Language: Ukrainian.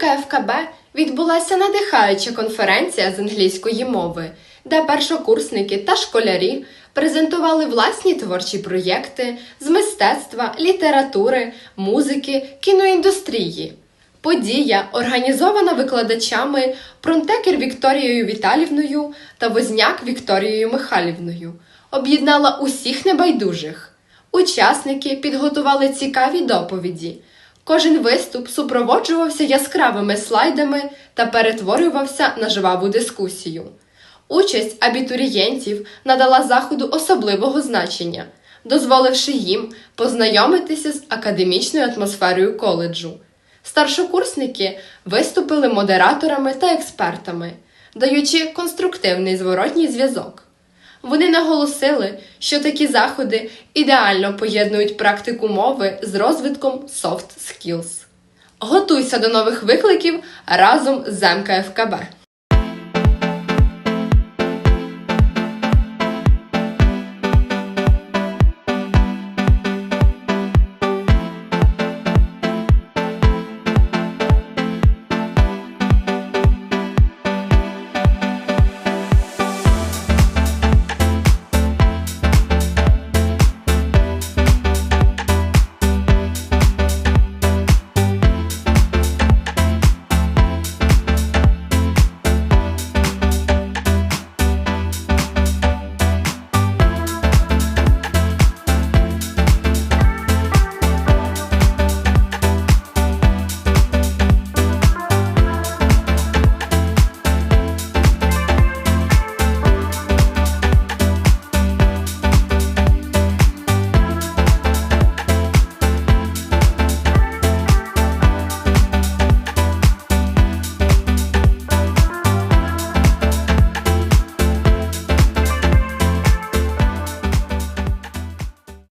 МКФКБ відбулася надихаюча конференція з англійської мови, де першокурсники та школярі презентували власні творчі проєкти з мистецтва, літератури, музики, кіноіндустрії. Подія, організована викладачами Пронтекер Вікторією Віталівною та Возняк Вікторією Михайлівною, об'єднала усіх небайдужих. Учасники підготували цікаві доповіді. Кожен виступ супроводжувався яскравими слайдами та перетворювався на жваву дискусію. Участь абітурієнтів надала заходу особливого значення, дозволивши їм познайомитися з академічною атмосферою коледжу. Старшокурсники виступили модераторами та експертами, даючи конструктивний зворотній зв'язок. Вони наголосили, що такі заходи ідеально поєднують практику мови з розвитком soft skills. Готуйся до нових викликів разом з МКФКБ.